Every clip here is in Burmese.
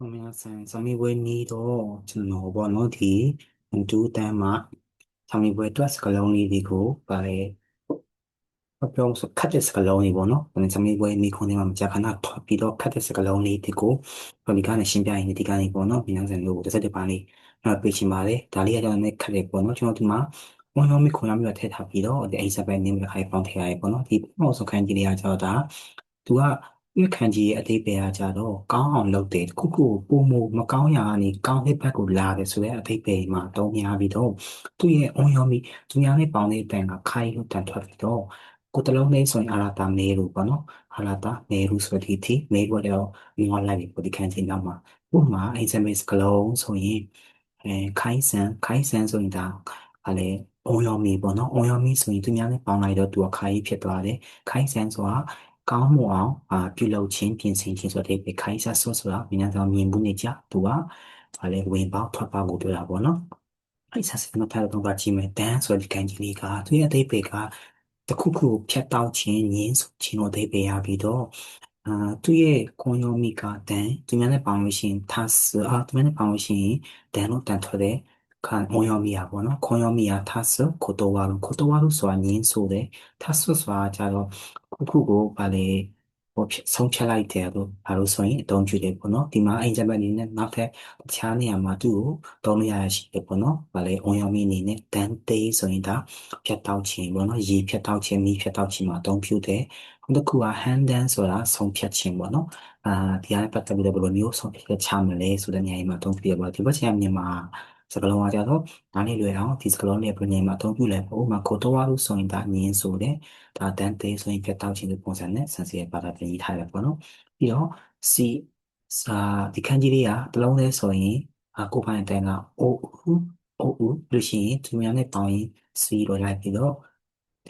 ဟိုများဆန်ဆာမီဝဲနီးတော့ကျွန်တော်ပေါ့နော်ဒီဒူတန်းမှာဆာမီဝဲတွက်စကလုံးလေးဒီကိုပါလေအပြောင်းစခတ်တဲ့စကလုံးလေးပေါ့နော်။ဒါဆာမီဝဲနီးခွန်ထဲမှာမကြာခဏထွက်ပြီးတော့ခတ်တဲ့စကလုံးလေးဒီကိုဒီကနေရှင်းပြရင်ဒီကနေပေါ့နော်။မြန်ဆန်လို့တစ်စက်တစ်ပါလေးနောက်ပေးချင်ပါတယ်။ဒါလေးကကျွန်တော်လည်းခတ်တယ်ပေါ့နော်။ကျွန်တော်ဒီမှာဝန်ရောမီခွန်ရမျိုးထည့်ထားပြီးတော့ဒီအိဆာဘဲနင်းပြီးခိုင်ပေါင်းထည့်ရတယ်ပေါ့နော်။ဒီပေါ့စကန်ကြီးလေးကကျတော့ဒါသူက ဒီခန်းကြီးရဲ့အသေးပဲအားကြတော့ကောင်းအောင်လုပ်တယ်ခုခုပုံမမကောင်းရာကနေကောင်းတဲ့ဘက်ကိုလာတယ်ဆိုတဲ့အသေးပဲမှာတုံးများပြီးတော့သူ့ရဲ့အွန်ရောမီသူများနဲ့ပေါင်းတဲ့အတန်ကခိုင်လို့တန်ထွက်ပြီးတော့ကိုတလုံးလေးဆိုရင်အာလာတာမဲလို့ပေါ့နော်အာလာတာမဲလို့ဆိုဒီတီမဲကိုတော့ငေါ်လိုက်ပြီးဒီခန်းကြီးနောက်မှာဥပမာ SMS ကလုံးဆိုရင်အဲခိုင်ဆန်ခိုင်ဆန်ဆိုရင်ဒါအဲလေအွန်ရောမီပေါ့နော်အွန်ရောမီဆိုရင်သူများနဲ့ပေါင်းလိုက်တော့သူကခိုင်ဖြစ်သွားတယ်ခိုင်ဆန်ဆိုတာ ကောင်းမွန်အောင်အာပြုလုပ်ခြင်းပြင်ဆင်ခြင်းဆိုတဲ့ခိုင်းစားဆော့ဆိုတာမြန်မြန်မြင်မှုနေကြသူကဘာလဲဝင်ပေါက်ထွက်ပေါက်ကိုပြောတာပေါ့နော်အဲ့ဆက်စနထားတော့ကကြည့်မယ်တန်းဆိုတဲ့ကန်ကြီးလေးကသူရဲ့အသေးပေကတခုခုဖြတ်တောက်ခြင်းညင်းဆိုခြင်းတို့အသေးပေရပြီးတော့အာသူရဲ့ကွန်ယိုမီကတန်းသူများနဲ့ပေါင်းလို့ရှိရင်သာစအာသူများနဲ့ပေါင်းလို့ရှိရင်တန်းလို့တန်ထွက်တဲ့ ခံအွန်ယောမီယာပေါ့နော်ခွန်ယောမီယာသာစကိုတိုဝါလို့ကိုတိုဝါလို့ဆိုတာညင်းဆိုတယ်သာစဆိုတာကြတော့ခုခုကိုဗာလေဟိုဆုံးဖြတ်လိုက်တယ်လို့ဘာလို့ဆိုရင်အသုံးပြုတယ်ပေါ့နော်ဒီမှာအိမ်ဂျမ်ဘတ်အနေနဲ့နောက်ထပ်တခြားနေရာမှာသူ့ကိုသုံးလို့ရရရှိတယ်ပေါ့နော်ဗာလေအွန်ယောမီအနေနဲ့တန်တေးဆိုရင်ဒါဖြတ်တောက်ခြင်းပေါ့နော်ရေဖြတ်တောက်ခြင်းမီးဖြတ်တောက်ခြင်းမှာအသုံးပြုတယ်တစ်ခုက hand dance ဆိုတာဆုံးဖြတ်ခြင်းပေါ့နော်အာဒီအပတ်သက်ပြီးတော့ဘယ်လိုမျိုးဆုံးဖြတ်ချမလဲဆိုတဲ့နေရာမှာအသုံးပြုရပါဒီဘက်ကျမြန်မာ စကလုံးကကြတော့နားနေလွယ်အောင်ဒီစကလုံးလေးပြင်မှာအသုံးပြုလိုက်ပေါ့ဥပမာကိုတော့လို့ဆိုရင်ဒါငင်းဆိုတယ်ဒါတန်သေးဆိုရင်ပြတ်တောက်ခြင်းပုံစံနဲ့ဆန်စီရဲ့ဘာသာပြင်ရေးထားရပေါ့နော်ပြီးတော့ C စာဒီခန်းကြီးလေးကတလုံးလေးဆိုရင်အကိုပိုင်တန်က O U O U လို့ရှိရင်သူများနဲ့ပေါင်းရင် C လို့လိုက်ပြီးတော့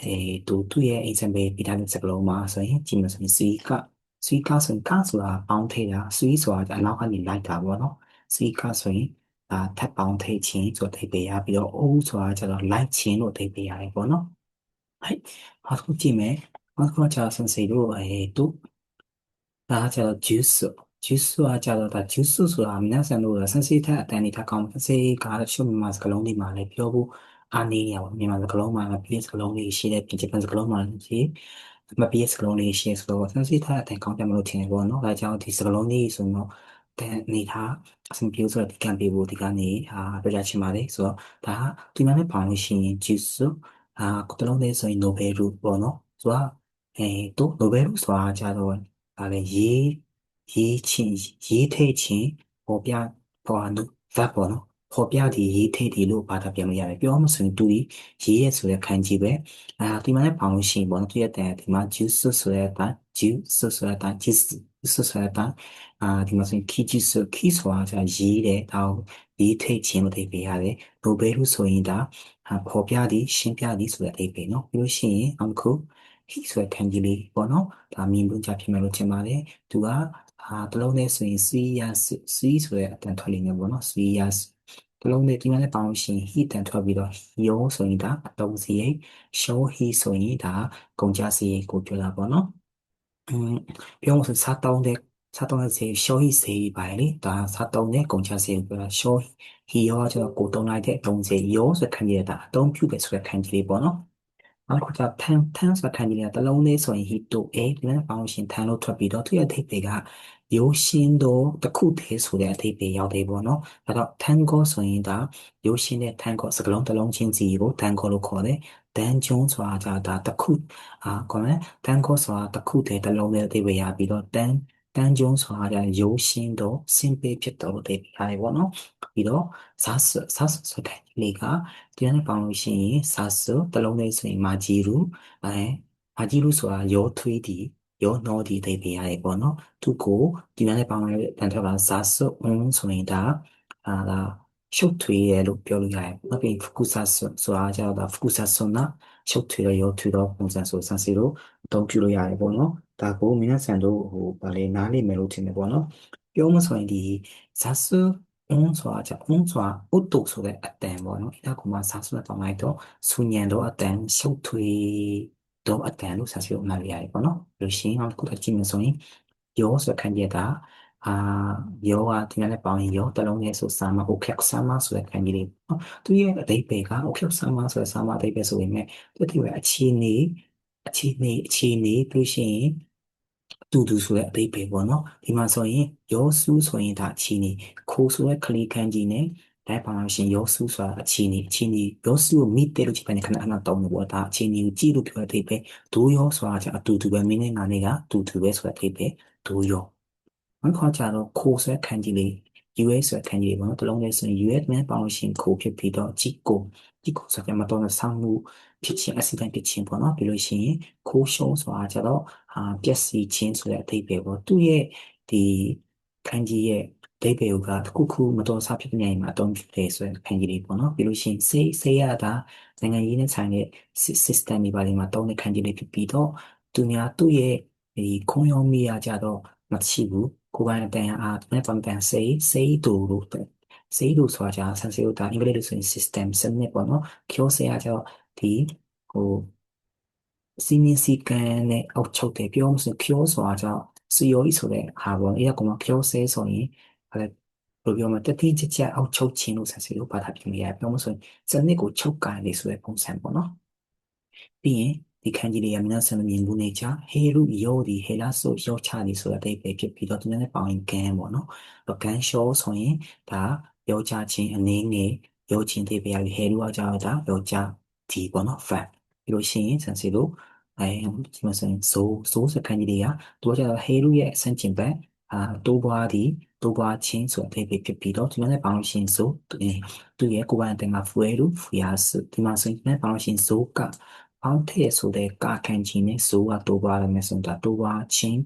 အဲသူသူ့ရဲ့ example ပြထားတဲ့စကလုံးမှာဆိုရင်ကြည့်မယ်ဆိုရင် C က C ကဆိုရင်ကဆိုတာပေါင်းထည့်တာ C ဆိုတာအနောက်ကနေလိုက်တာပေါ့နော် C ကဆိုရင် အာထပ်ပေါင်းထိတ်ချင်းဆိုထိတ်ပေးရပြီးတော့အုပ်ဆိုတာကျတော့ light ချင်းလို့ထိတ်ပေးရတယ်ပေါ့နော်ဟဲ့နောက်တစ်ခုကြည့်မယ်နောက်တစ်ခုကကျတော့ sensei တို့အဲသူဒါကျတော့ juice ဆို juice ဆိုတာကျတော့ဒါ juice ဆိုတာမြန်ဆန်လို့ sensei ထက်အတန်နေထပ်ကောင်း sensei ကရှုပ်မြန်မာစကားလုံးတွေမှာလည်းပြောဖို့အားနည်းရပါမြန်မာစကားလုံးမှာပြည်စကားလုံးလေးရှိတယ်ပြင်ဂျပန်စကားလုံးမှာရှိမပြည့်စကလုံးလေးရှင်းဆိုတော့ sensitive အတိုင်းကောင်းပြမလို့ထင်တယ်ပေါ့နော်။ဒါကြောင့်ဒီစကလုံးလေးဆိုတော့ တဲ့အနေထားအဆင်ပြေဆိုတော့ဒီကံပေးဖို့ဒီကနေအာပြောကြချင်ပါတယ်ဆိုတော့ဒါဒီမှာလည်းပါလို့ရှိရင် Jesus အာကိုတလုံးလေးဆိုရင် Nobel root ပေါ့နော်ဆိုတော့အဲတို့ Nobel root ဆိုတာကြတော့ဒါလည်းရေးရေးချင်းရေးထိတ်ချင်းပေါ်ပြပေါ်အနု verb ပေါ့နော်ပေါ်ပြဒီရေးထိတ်ဒီလို့ဘာသာပြန်လို့ရတယ်ပြောမှဆိုရင်တူရေးရဆိုတဲ့ခံကြီးပဲအာဒီမှာလည်းပါလို့ရှိရင်ပေါ့နော်သူရဲ့တဲ့ဒီမှာ juice ဆိုတဲ့အတိုင်း juice ဆိုတဲ့အတိုင်း juice ဆိုဆိုတာအာဒီမှာဆိုရင် kiji ဆို key ဆိုတာကရေးတယ်ဒါကိုရေးထိတ်ခြင်းမသိပေးရတယ် roberu ဆိုရင်ဒါပေါ်ပြသည်ရှင်းပြသည်ဆိုတဲ့အဓိပ္ပာယ်နော်ပြီးလို့ရှိရင်နောက်တစ်ခု he ဆိုတဲ့ခံကြီးလေးပေါ့နော်ဒါမြင်လို့ကြဖြစ်မယ်လို့ထင်ပါတယ်သူကအာတလုံးနဲ့ဆိုရင် serious c ဆိုတဲ့အတန်ထွက်လေးနဲ့ပေါ့နော် serious တလုံးနဲ့ဒီမှာလည်းပေါင်းရှင် he တန်ထွက်ပြီးတော့ yo ဆိုရင်ဒါအတုံးစရိတ် show he ဆိုရင်ဒါကုန်ကြစရိတ်ကိုပြောတာပေါ့နော် อืมပြောလို့ဆိုစားတောင်းတဲ့စားတောင်းတဲ့ဈေး show he ဈေးပါလေဒါစားတောင်းတဲ့ကုန်ကြစီရိတ်ပြောတာ show he ရောကျတော့ကိုတုံးလိုက်တဲ့အတုံးဈေး yo ဆိုခံရတာအတုံးပြုတယ်ဆိုတဲ့ခံကြီးလေးပေါ့ နော်နောက်တစ်ခုက tan tan ဆိုတာခံကြီးလေးတလုံးလေးဆိုရင် hit to a ဒီမှာပေါင်းရှင် tan လို့ထွက်ပြီးတော့သူရဲ့အထိပ္ပယ်ကရိုးရှင်းသောတစ်ခုတည်းဆိုတဲ့အထိပ္ပယ်ရောက်တယ်ပေါ့နော်။အဲတော့ tango ဆိုရင်ဒါရိုးရှင်းတဲ့ tango စကလုံးတစ်လုံးချင်းစီကို tango လို့ခေါ်တယ်။ danjon ဆိုတာကဒါတစ်ခုအာခေါ်မယ် tango ဆိုတာတစ်ခုတည်းတစ်လုံးတည်းအထိပ္ပယ်ရပြီးတော့ tan တန်းကျုံဆိုတာကရိုးရှင်းတော့စင်ပေဖြစ်တော့တဲ့ပြရတယ်ပေါ့နော်ပြီးတော့ဇာဆဇာဆဆိုတဲ့လေကဒီနေ့ပေါင်းလို့ရှိရင်ဇာဆတလုံးလေးဆိုရင်မာဂျီရူအဲမာဂျီရူဆိုတာရောထွေးတီရောနော်ဒီတဲ့ပြရတယ်ပေါ့နော်သူကိုဒီနေ့ပေါင်းလိုက်တန်ထောက်ကဇာဆအုံးဆိုရင်ဒါအာဒါရှုပ်ထွေးရလို့ပြောလို့ရတယ်။နောက်ပြီးဖကုဆာဆိုတာကျတော့ဖကုဆာဆွန်နာရှုပ်ထွေးရရောထွေးတော့ပုံစံဆိုဆန်စီလို့အသုံးပြုလို့ရတယ်ပေါ့နော်။ ဒါကိုမင်းဆန်တို့ဟိုဗာလေနားနေမယ်လို့ထင်တယ်ပေါ့နော်ပြောမဆိုရင်ဒီဇာဆူအုံးစွာကြောင့်အုံးစွာဥတုဆိုတဲ့အတန်ပေါ့နော်အဲ့ဒါကမှဇာဆူနဲ့ပေါင်းလိုက်တော့ဆူညံတော့အတန်ရှုပ်ထွေးတော့အတန်လို့ဇာဆူမှတ်လိုက်ရတယ်ပေါ့နော်လို့ရှင်းအောင်ခုထပ်ကြည့်မယ်ဆိုရင်ယောဆိုခံရတာအာယောကဒီနေ့ပေါင်းရင်ယောတလုံးရဲ့ဆိုစာမဟုတ်ခက်စာမဆိုတဲ့ခံကြီးလေးနော်သူရဲ့အတိတ်ပဲကဟုတ်ခက်စာမဆိုတဲ့စာမအတိတ်ပဲဆိုရင်သူတိရဲ့အခြေအနေအခြေအနေအခြေအနေပြီးရှင် တူတူဆိုတဲ့အဓိပ္ပာယ်ပေါ့နော်ဒီမှာဆိုရင်ယောစုဆိုရင်ဒါအခြေအနေခိုးဆိုတဲ့ခလီခန်းကြီးနဲ့လိုက်ပါလို့ရှင်ယောစုဆိုတာအခြေအနေအခြေအနေယောစုကိုမိတဲ့လို့ချိန်ပိုင်းခဏခဏတောင်းလို့ပေါ့ဒါအခြေအနေကိုကြည့်လို့ပြောတဲ့အဓိပ္ပာယ်ဒိုးယောဆိုတာအတူတူပဲမင်းနဲ့ငါနဲ့ကတူတူပဲဆိုတဲ့အဓိပ္ပာယ်ဒိုးယောနောက်တစ်ခါကျတော့ခိုးဆွဲခန်းကြီးလေး US ဆိုတဲ့ခန်းကြီးလေးပေါ့နော်တလုံးလေးဆိုရင် US နဲ့ပေါင်းရှင်ခိုးဖြစ်ပြီးတော့ជីကိုជីကိုဆိုတဲ့မှာတော့ဆောင်းမှုဖြစ်ခြင်း accident ဖြစ်ခြင်းပေါ့နော်ပြီးလို့ရှိရင်ခိုးရှုံးဆိုတာကျတော့ဟာပျက်စီးခြင်းဆိုတဲ့အဓိပ္ပာယ်ပေါ့သူ့ရဲ့ဒီခန်းကြီးရဲ့အဓိပ္ပာယ်ကတခုခုမတော်ဆဖြစ်တဲ့နေရာမှာအသုံးပြုတယ်ဆိုတဲ့ခန်းကြီးလေးပေါ့နော်ပြီးလို့ရှိရင်စိတ်စိတ်ရတာနိုင်ငံရေးနဲ့ဆိုင်တဲ့ system တွေပါလိမ့်မှာတောင်းတဲ့ခန်းကြီးလေးဖြစ်ပြီးတော့သူများသူ့ရဲ့ဒီခုံရုံးမိရကြတော့မရှိဘူး ကိုယ်ပိုင်အတန်အားနဲ့ပန်တန်စိတ်စိတ်တူလို့စိတ်တူဆိုတာကြာဆန်စီလို့ဒါအင်္ဂလိပ်လိုဆိုရင် system စနစ်ပေါ့နော်ကျောဆရာကျတော့ဒီဟိုစီမင်းစီကန်နဲ့အောက်ချုပ်တယ်ပြောမှဆိုကျောဆိုတာကျတော့စီယိုဤဆိုတဲ့ဟာပေါ့အဲ့ဒါကမှကျောဆဲဆိုရင်အဲဘယ်လိုပြောမလဲတတိကျကျအောက်ချုပ်ခြင်းလို့ဆန်စီလို့ဘာသာပြင်ရပြောမှဆိုရင်စနစ်ကိုချုပ်ကန်နေဆိုတဲ့ပုံစံပေါ့နော်ပြီးရင် ဒီခန်းကြီးတွေကများဆင်မမြင်ဘူးနေချာဟေရုယောဒီဟေလာဆိုယောချဒီဆိုတာတိတ်ပဲဖြစ်ပြီးတော့သူများနဲ့ပေါင်းရင်ဂန်ပေါ့နော်ပဂန်ရှောဆိုရင်ဒါယောချချင်းအနေငယ်ယောချင်းတိတ်ပဲရပြီးဟေရုကကြာတာယောချဒီပေါ့နော်ဖန်ပြီးလို့ရှိရင်ဆန်စီတို့အဲဒီမှာဆိုရင်ဇိုးဇိုးစခန်းကြီးတွေကသူကကြာဟေရုရဲ့အဆင့်ကျင်ဘက်အာတိုးပွားဒီတိုးပွားချင်းဆိုတဲ့ပဲဖြစ်ပြီးတော့ဒီမှာလည်းပေါင်းရှင်ဆိုသူရဲ့ကိုယ်ပိုင်အတင်မှာဖွယ်လို့ဖွေရဆိုဒီမှာဆိုရင်ပေါင်းရှင်ဆိုက အောက်ထည့်ဆိုတဲ့ကာကန်ချင်းနဲ့ဇိုးကတိုးပွားရမယ်ဆိုတော့တိုးပွားချင်း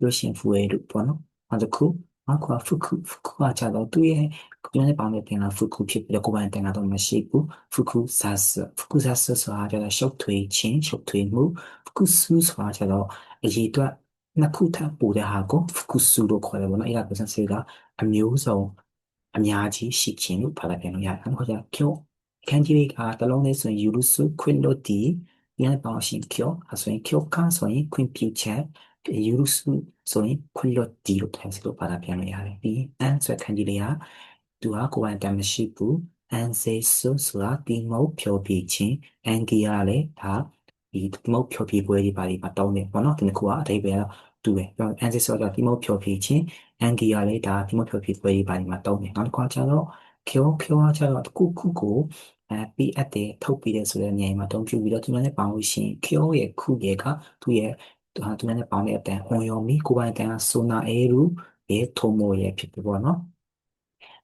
လို့ရှင်ဖူရူပေါ့နော်နောက်တစ်ခုနောက်ကွာဖုခုဖုခုကကြတော့သူရဲ့ကိုယ်နဲ့ပေါင်းတဲ့တင်ကဖုခုဖြစ်ပြီးတော့ကိုယ်ပိုင်တင်ကတော့မရှိဘူးဖုခုဇာစဖုခုဇာစဆိုတာကျတော့ရှုပ်ထွေးခြင်းရှုပ်ထွေးမှုဖုခုဆူဆိုတာကျတော့အရေးအတွက်နှစ်ခုထပ်ပို့တဲ့ဟာကိုဖုခုဆူလို့ခေါ်တယ်ပေါ့နော်အဲ့ဒါပြန်စေကအမျိုးစုံအများကြီးရှိခြင်းလို့ဖတ်လိုက်ပြန်လို့ရတယ်။နောက်ကျကျောခ န်းကြီးလေးကတလုံးလေးဆိုရင်ယူလူစုခွင့်လို့ဒီညပေါင်းရှင်ကျောအဆိုရင်ကျောကဆိုရင်ခွင့်ပြုချက်ယူလူစုဆိုရင်ခွင့်လို့ဒီလို့ထိုင်စလို့ပါတာပြန်လို့ရတယ်။ပြီးအန်ဆိုခန်းကြီးလေးကသူကကိုယ်ပိုင်တမ်းမရှိဘူး။အန်စေဆိုဆိုတာဒီမုတ်ဖြောပြခြင်းအန်ကီရလည်းဒါဒီဒီမုတ်ဖြောပြပွဲတွေပါလိမ့်မှာတောင်းတယ်ပေါ့နော်ဒီတစ်ခုကအထိပ္ပယ်တူတယ်။အန်စေဆိုတာဒီမုတ်ဖြောပြခြင်းအန်ကီရလည်းဒါဒီမုတ်ဖြောပြပွဲတွေပါလိမ့်မှာတောင်းတယ်။နောက်တစ်ခါကျတော့ ကျောကျောကျတော့တစ်ခုခုကိုအဲပြီးအပ်တယ်ထုတ်ပြီးတယ်ဆိုတဲ့နေရာမှာတုံးပြပြီးတော့သူနဲ့ပေါင်းလို့ရှိရင်ကျောရဲ့ခုရဲ့ကသူ့ရဲ့သူဟာသူနဲ့ပေါင်းတဲ့အတန်ဟွန်ယောမီကိုပိုင်အတန်ဆိုနာအဲရူရဲ့ထုံမိုရဲ့ဖြစ်ပြီပေါ့နော်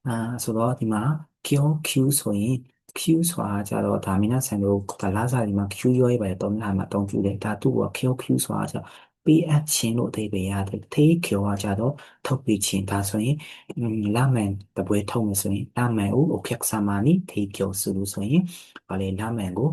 အာဆိုတော့ဒီမှာ Q Q ဆိုရင် Q ဆိုတာကြတော့ဒါမင်းဆန်တို့ကလာစားဒီမှာ Q ရောရေးပါတယ်တော့များမှာတုံးပြတယ်ဒါသူ့က Q Q ဆိုတာကြ ပေးအပ်ခြင်းလို့အဓိပ္ပာယ်ရတယ်ထေခေဝါကြတော့ထုတ်ပေးခြင်းဒါဆိုရင်လာမန်တပွဲထုတ်မယ်ဆိုရင်လာမန်ကိုအိုခက်ဆာမာနီထေကျော်စုလို့ဆိုရင်ဘာလဲလာမန်ကို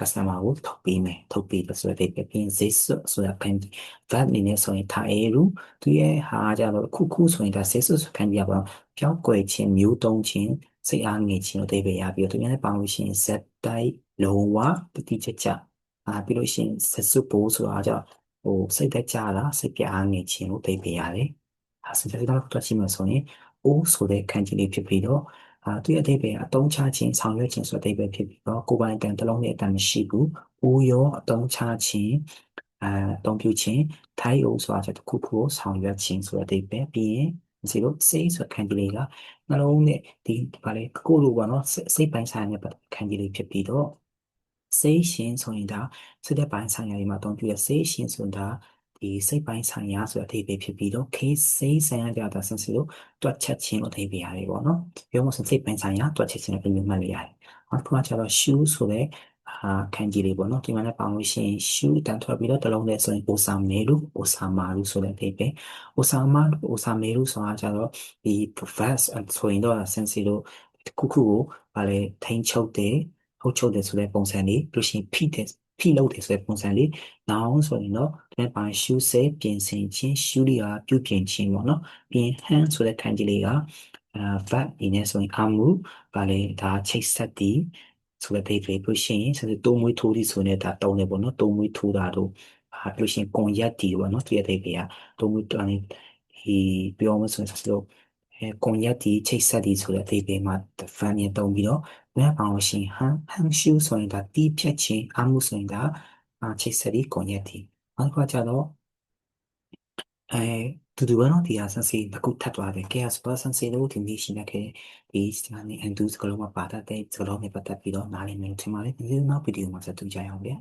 customer ကိုထုတ်ပေးမယ်ထုတ်ပေးလို့ဆိုတဲ့ pin sales ဆိုတာ can be that နေနဲ့ဆိုရင်ထားအဲလူသူရဲ့ဟာကြတော့ခုခုဆိုရင်ဒါ sales ဆို can be ပေါ့ပြောင်းကွယ်ခြင်းမျိုးတုံးခြင်းစိတ်အားငယ်ခြင်းတို့အသေးပဲရပြီးတော့သူများနဲ့ပေါင်းလို့ရှိရင် set type လုံးဝတတိချက်ချက်အာပြီးလို့ရှိရင် set support ဆိုတာကြောင့် ဟိုစိတ်သက်ကြတာစိတ်ပြအားငယ်ခြင်းလို့သိပေးရတယ်။အဲဆိုတော့တော့တွက်ကြည့်မှဆိုရင် O ဆိုတဲ့ခန်းကြီးလေးဖြစ်ပြီးတော့အာသူရဲ့အဓိပ္ပာယ်အတုံးချခြင်းဆောင်ရွက်ခြင်းဆိုတဲ့အဓိပ္ပာယ်ဖြစ်ပြီးတော့ကိုယ်ပိုင်တန်တစ်လုံးနဲ့အတန်မရှိဘူး။အိုးရောအတုံးချခြင်းအဲအတုံးပြုခြင်းထိုင်အိုးဆိုတာတစ်ခုခုကိုဆောင်ရွက်ခြင်းဆိုတဲ့အဓိပ္ပာယ်ပြီးရင်ဒီလိုစိတ်ဆိုခန်းကြီးလေးကနှလုံးနဲ့ဒီဗာလေကိုလိုပါနော်စိတ်ပိုင်းဆိုင်ရာနဲ့ခန်းကြီးလေးဖြစ်ပြီးတော့ စိတ်ရှင်ဆိုရင်ဒါစိတ်တဲ့ပိုင်းဆိုင်ရာတွေမှာအသုံးပြုတဲ့စိတ်ရှင်ဆိုတာဒီစိတ်ပိုင်းဆိုင်ရာဆိုတဲ့အဓိပ္ပာယ်ဖြစ်ပြီးတော့ case စိတ်ဆိုင်ရာကြတာဆန်းစီလို့တွက်ချက်ခြင်းအဓိပ္ပာယ်ရတယ်ပေါ့နော်ပြောမှဆိုစိတ်ပိုင်းဆိုင်ရာတွက်ချက်ခြင်းလည်းပြင်မှတ်လို့ရတယ်နောက်တစ်ခုကကျတော့ shoe ဆိုတဲ့အာခံကြီးလေးပေါ့နော်ဒီမှာလည်းပေါင်းလို့ရှိရင် shoe တန်ထွက်ပြီးတော့တစ်လုံးနဲ့ဆိုရင် osameru osamaru ဆိုတဲ့အဓိပ္ပာယ် osama osameru ဆိုတာကျတော့ဒီ profess ဆိုရင်တော့ဆန်းစီလို့ခုခုကိုဗာလေထိန်ချုပ်တယ် ဟုတ်ချုပ်တယ်ဆိုတဲ့ပုံစံလေးပြီးရှင်ဖိတယ်ဖိလုပ်တယ်ဆိုတဲ့ပုံစံလေးနောက်ဆိုရင်တော့ဒီမှာရှူးဆဲပြင်ဆင်ခြင်းရှူးလျာပြုပြင်ခြင်းပေါ့နော်ပြီးရင် hand ဆိုတဲ့ခံကြီးလေးကအာ verb အနေနဲ့ဆိုရင်အမှုဗာလေဒါချိတ်ဆက်တည်ဆိုတဲ့ date လေးပြီးရှင်ဆိုတော့တိုးမွေးထိုးသည်ဆိုနေတာတုံးတယ်ပေါ့နော်တိုးမွေးထိုးတာတို့အာပြီးရှင်ကွန်ရက်တီပေါ့နော်ဒီအသေးတွေကတိုးမွေးတန်းဒီဒီပြောမဆိုဆိုလို့အဲကွန်ရက်ဒီချိတ်ဆက်ဒီဆိုတဲ့အသေးသေးမှာ fan ရတုံးပြီးတော့ လက်ပါအောင်ရှင်ဟန်ဟန်ရှူဆိုရင်ဒါတီးဖြတ်ခြင်းအမှုဆိုရင်ဒါချိတ်ဆက်ပြီးကွန်ရက်တီနောက်ကကြတော့အဲသူတို့ဘာလို့ဒီအဆန်စီတကူထပ်သွားတယ်ကဲအစပါဆန်စီလို့ဒီနေ့ရှိနေခဲ့ဒီစတန်နေအန်ဒူးစကလုံးမှာပါတဲ့စကလုံးနဲ့ပတ်သက်ပြီးတော့နားလည်နေတယ်ထင်ပါတယ်ဒီနောက်ဗီဒီယိုမှာဆက်တွေ့ကြရအောင်ဗျာ